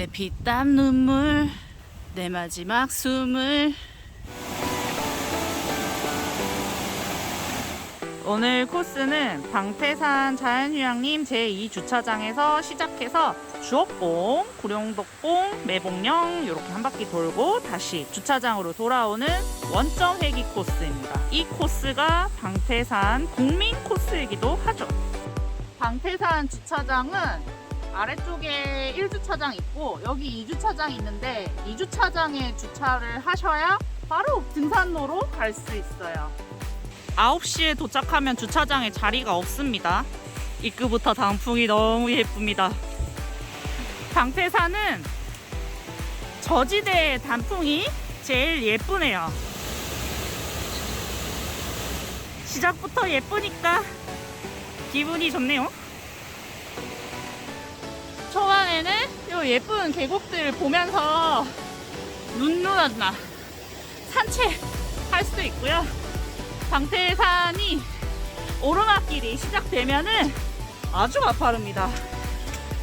내 피땀 눈물 내 마지막 숨을 오늘 코스는 방태산 자연휴양림 제2주차장에서 시작해서 주옥봉, 구룡덕봉, 매봉령 이렇게 한 바퀴 돌고 다시 주차장으로 돌아오는 원점 회기 코스입니다. 이 코스가 방태산 국민 코스이기도 하죠. 방태산 주차장은 아래쪽에 1주차장 있고 여기 2주차장 있는데 2주차장에 주차를 하셔야 바로 등산로로 갈 수 있어요. 9시에 도착하면 주차장에 자리가 없습니다. 입구부터 단풍이 너무 예쁩니다. 방태산은 저지대 단풍이 제일 예쁘네요. 시작부터 예쁘니까 기분이 좋네요. 초반에는 이 예쁜 계곡들 보면서 눈누난나 산책할 수도 있고요. 방태산이 오르막길이 시작되면은 아주 가파릅니다.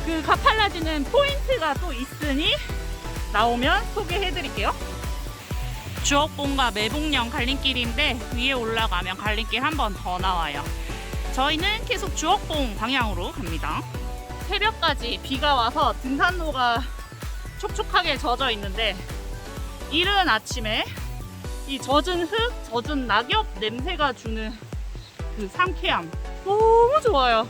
그 가팔라지는 포인트가 또 있으니 나오면 소개해 드릴게요. 주옥봉과 매봉령 갈림길인데 위에 올라가면 갈림길 한 번 더 나와요. 저희는 계속 주옥봉 방향으로 갑니다. 새벽까지 비가 와서 등산로가 촉촉하게 젖어 있는데 이른 아침에 이 젖은 흙, 젖은 낙엽 냄새가 주는 그 상쾌함 너무 좋아요.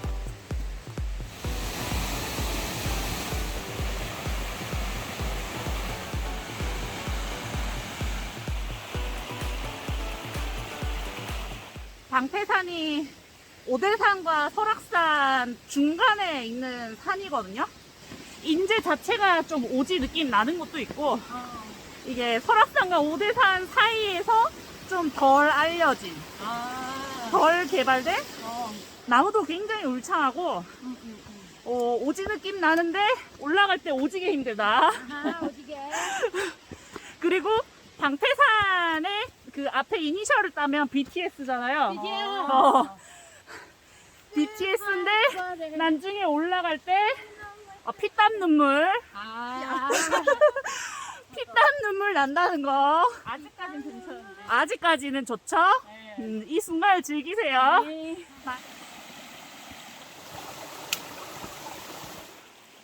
방태산이 오대산과 설악산 중간에 있는 산이거든요. 인제 자체가 좀 오지 느낌 나는 것도 있고 이게 설악산과 오대산 사이에서 좀 덜 알려진, 아, 덜 개발된 어. 나무도 굉장히 울창하고 응, 응, 응. 어, 오지 느낌 나는데 올라갈 때 오지게 힘들다. 아, 어디게? 그리고 방태산의 그 앞에 이니셜을 따면 BTS잖아요. BTS. 어. BTS인데 나중에 올라갈 때 아, 피땀 눈물, 아, 피땀 눈물 난다는 거 아직까진 괜찮은데. 아직까지는 좋죠? 네. 음, 이 순간을 즐기세요. 네.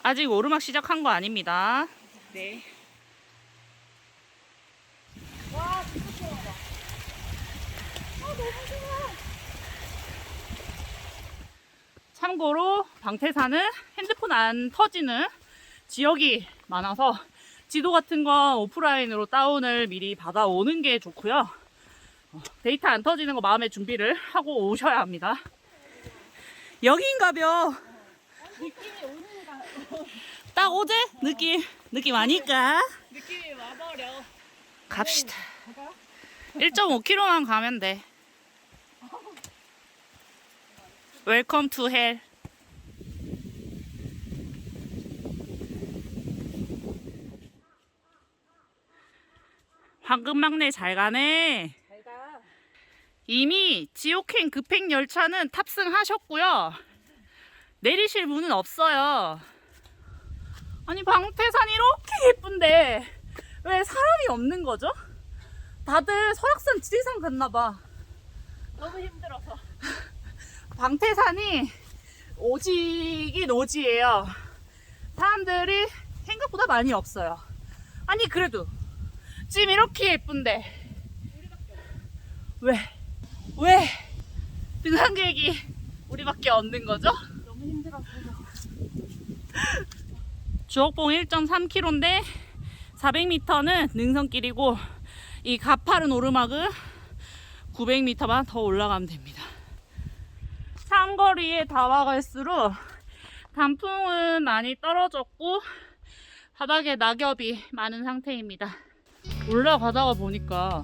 아직 오르막 시작한 거 아닙니다. 네. 와, 진짜 좋아라. 아, 너무 좋아. 참고로 방태산은 핸드폰 안 터지는 지역이 많아서 지도 같은 건 오프라인으로 다운을 미리 받아오는 게 좋고요. 어, 데이터 안 터지는 거 마음의 준비를 하고 오셔야 합니다. 여기인가벼. 느낌이 오는 가, 딱 어제 느낌 느낌 아니까 느낌이 와버려. 갑시다. 1.5km만 가면 돼. 웰컴 투 헬. 황금 막내 잘 가네. 잘 가. 이미 지옥행 급행 열차는 탑승하셨고요. 내리실 분은 없어요. 아니 방태산 이렇게 예쁜데 왜 사람이 없는 거죠? 다들 설악산 지리산 갔나 봐. 너무 힘들어서. 방태산이 오지긴 오지예요. 사람들이 생각보다 많이 없어요. 아니 그래도 지금 이렇게 예쁜데 왜? 왜? 등산객이 우리밖에 없는 거죠? 너무 힘들어서. 주옥봉 1.3km인데 400m는 능선길이고 이 가파른 오르막은 900m만 더 올라가면 됩니다. 상거리에 다와갈수록 단풍은 많이 떨어졌고 바닥에 낙엽이 많은 상태입니다. 올라가다가 보니까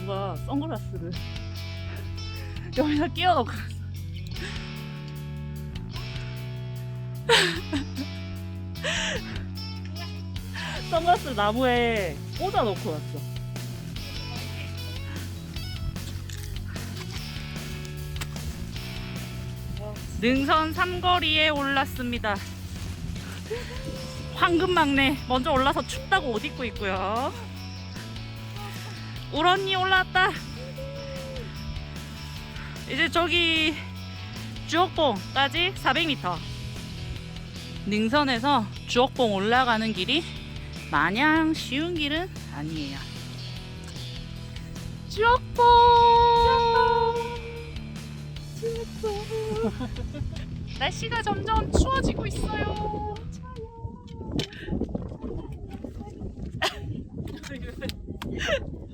누가 선글라스를 여기다 끼워놓고. 선글라스 나무에 꽂아 놓고 왔어. 능선 삼거리에 올랐습니다. 황금 막내 먼저 올라서 춥다고 옷 입고 있고요. 우런니 올라왔다. 이제 저기 주옥봉까지 400m. 능선에서 주옥봉 올라가는 길이 마냥 쉬운 길은 아니에요. 주옥봉! 날씨가 점점 추워지고 있어요.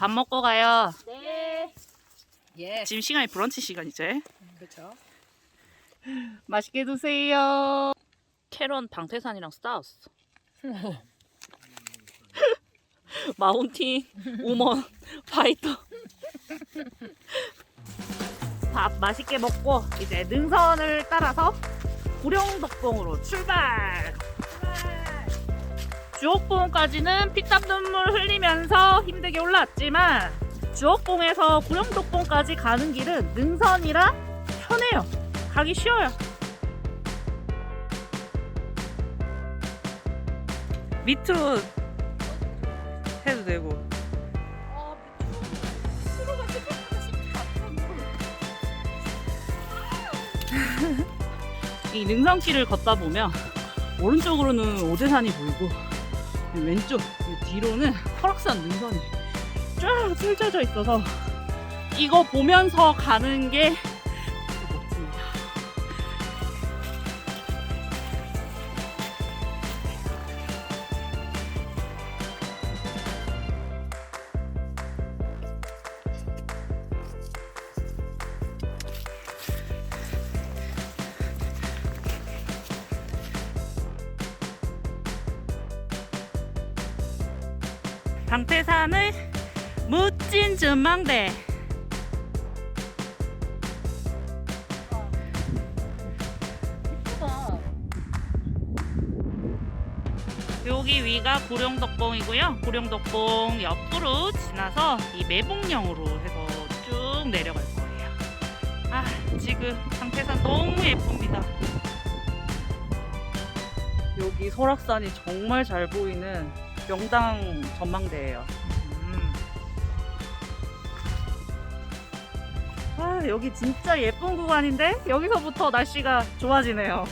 밥 먹고 가요. 네. 예. 지금 시간이 브런치 시간 이제. 그렇죠. 맛있게 드세요. 캐런 방태산이랑 싸웠어. 마운틴 우먼 파이터. 밥 맛있게 먹고 이제 능선을 따라서 구룡덕봉으로 출발. 주옥봉까지는 피땀 눈물 흘리면서 힘들게 올라왔지만 주옥봉에서 구룡덕봉까지 가는 길은 능선이라 편해요. 가기 쉬워요. 밑으로 해도 되고. 이 능선길을 걷다 보면 오른쪽으로는 오대산이 보이고 왼쪽 이 뒤로는 설악산 능선이 쫙 펼쳐져 있어서 이거 보면서 가는 게 방태산의 멋진 전망대. 여기 위가 구룡덕봉이고요. 구룡덕봉 옆으로 지나서 이 매봉령으로 해서 쭉 내려갈 거예요. 아, 지금 방태산 너무 예쁩니다. 여기 설악산이 정말 잘 보이는 명당 전망대예요. 음. 아, 여기 진짜 예쁜 구간인데 여기서부터 날씨가 좋아지네요.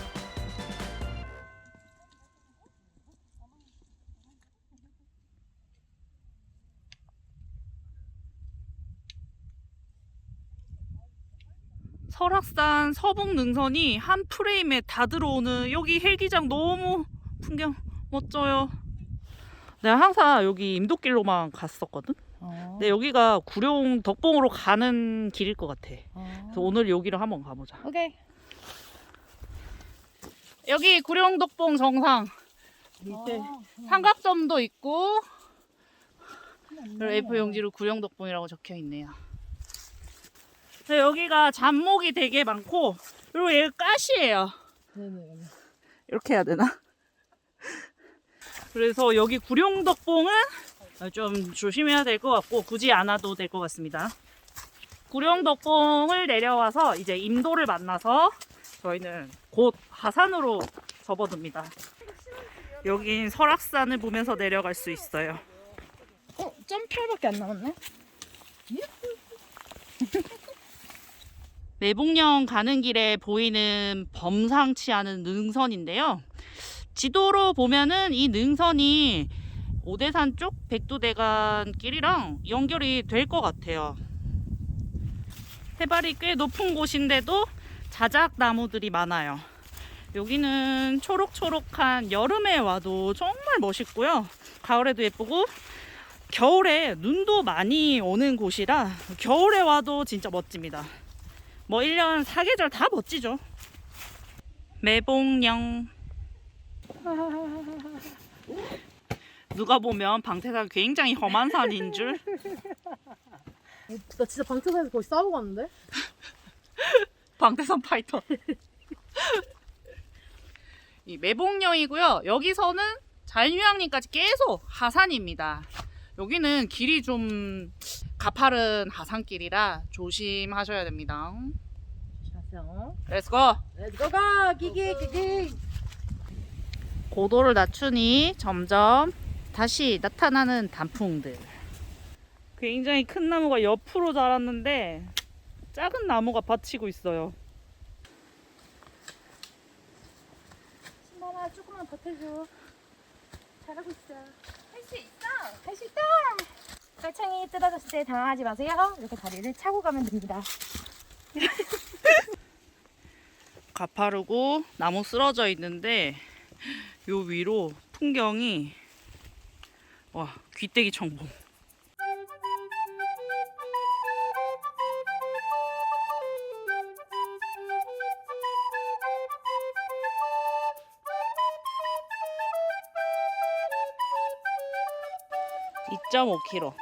설악산 서북 능선이 한 프레임에 다 들어오는 여기 헬기장 너무 풍경 멋져요. 내가 항상 여기 임도길로만 갔었거든. 어. 근데 여기가 구룡 덕봉으로 가는 길일 것 같아. 그래서 오늘 여기를 한번 가보자. 오케이. 여기 구룡 덕봉 정상 밑에 삼각점도 있고 그리고 F 용지로 구룡 덕봉이라고 적혀 있네요. 여기가 잡목이 되게 많고 그리고 얘가 가시예요. 네네. 이렇게 해야 되나? 그래서 여기 구룡덕봉은 좀 조심해야 될 것 같고 굳이 안 와도 될 것 같습니다. 구룡덕봉을 내려와서 이제 임도를 만나서 저희는 곧 하산으로 접어듭니다. 여긴 설악산을 보면서 내려갈 수 있어요. 어, 점프밖에 안 남았네. 매봉령 가는 길에 보이는 범상치 않은 능선인데요. 지도로 보면은 이 능선이 오대산 쪽 백두대간 길이랑 연결이 될 것 같아요. 해발이 꽤 높은 곳인데도 자작 나무들이 많아요. 여기는 초록초록한 여름에 와도 정말 멋있고요. 가을에도 예쁘고 겨울에 눈도 많이 오는 곳이라 겨울에 와도 진짜 멋집니다. 뭐 1년 사계절 다 멋지죠. 매봉령. 누가 보면 방태산 굉장히 험한 산인 줄. 나 진짜 방태산에서 거의 싸우고 왔는데? 방태산 파이터. 이 매봉령이고요. 여기서는 자연휴양림까지 계속 하산입니다. 여기는 길이 좀 가파른 하산길이라 조심하셔야 됩니다. 조심하세요. 렛츠고! 렛츠고 가! 기기 기기! 고도를 낮추니 점점 다시 나타나는 단풍들. 굉장히 큰 나무가 옆으로 자랐는데 작은 나무가 받치고 있어요. 신발아 조금만 버텨줘. 잘하고 있어. 할 수 있어. 할 수 있다. 깔창이 뜯어졌을 때 당황하지 마세요. 이렇게 다리를 차고 가면 됩니다. 가파르고 나무 쓰러져 있는데 요 위로 풍경이 와 귀때기 청봉. (2.5km)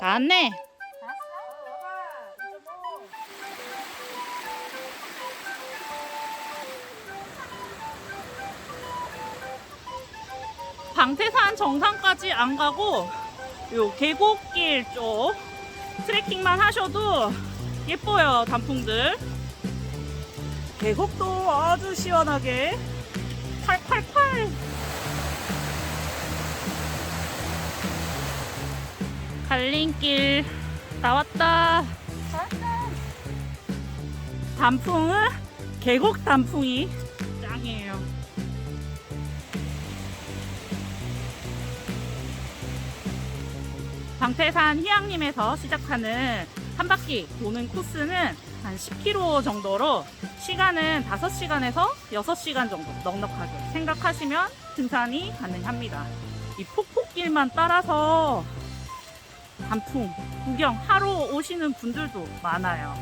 다 왔네 방태산 정상까지 안 가고 요 계곡길 쪽 트레킹만 하셔도 예뻐요 단풍들. 계곡도 아주 시원하게. 콸콸콸 갈림길 나왔다. 단풍은 계곡 단풍이 짱이에요 방태산 휴양림에서 시작하는 한 바퀴 도는 코스는 한 10km 정도로 시간은 5시간에서 6시간 정도 넉넉하게 생각하시면 등산이 가능합니다. 이 폭포길만 따라서 단풍 구경 하러 오시는 분들도 많아요.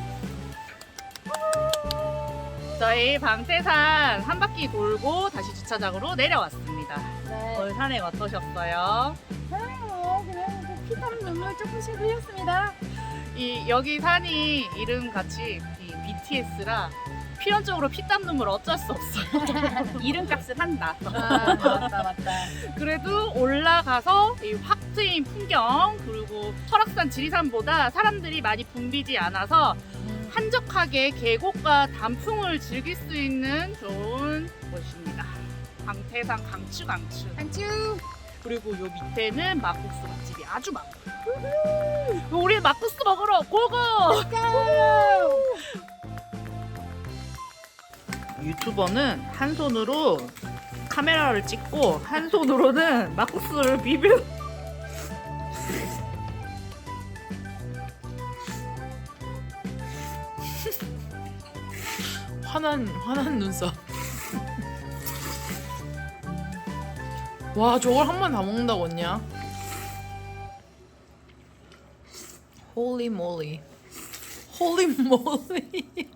저희 방태산 한 바퀴 돌고 다시 주차장으로 내려왔습니다. 네. 오늘 산에 어떠셨어요? 눈물 조금씩 흘렸습니다. 이 여기 산이 이름 같이 이 BTS라 필연적으로 피땀 눈물 어쩔 수 없어요. 이름값을 한다. 아, 맞다, 맞다. 그래도 올라가서 이 확 트인 풍경 그리고 설악산 지리산보다 사람들이 많이 붐비지 않아서 한적하게 계곡과 단풍을 즐길 수 있는 좋은 곳입니다. 방태산 강추 강추. 한쭈! 그리고 요 밑에는 막국수 맛집이 아주 많아요. 우리 막국수 먹으러 고고! 유튜버는 한 손으로 카메라를 찍고 한 손으로는 막국수를 비벼. 화난 화난 눈썹. 와 저걸 한번다 먹는다고 했냐? 홀리 몰리. 홀리 몰리.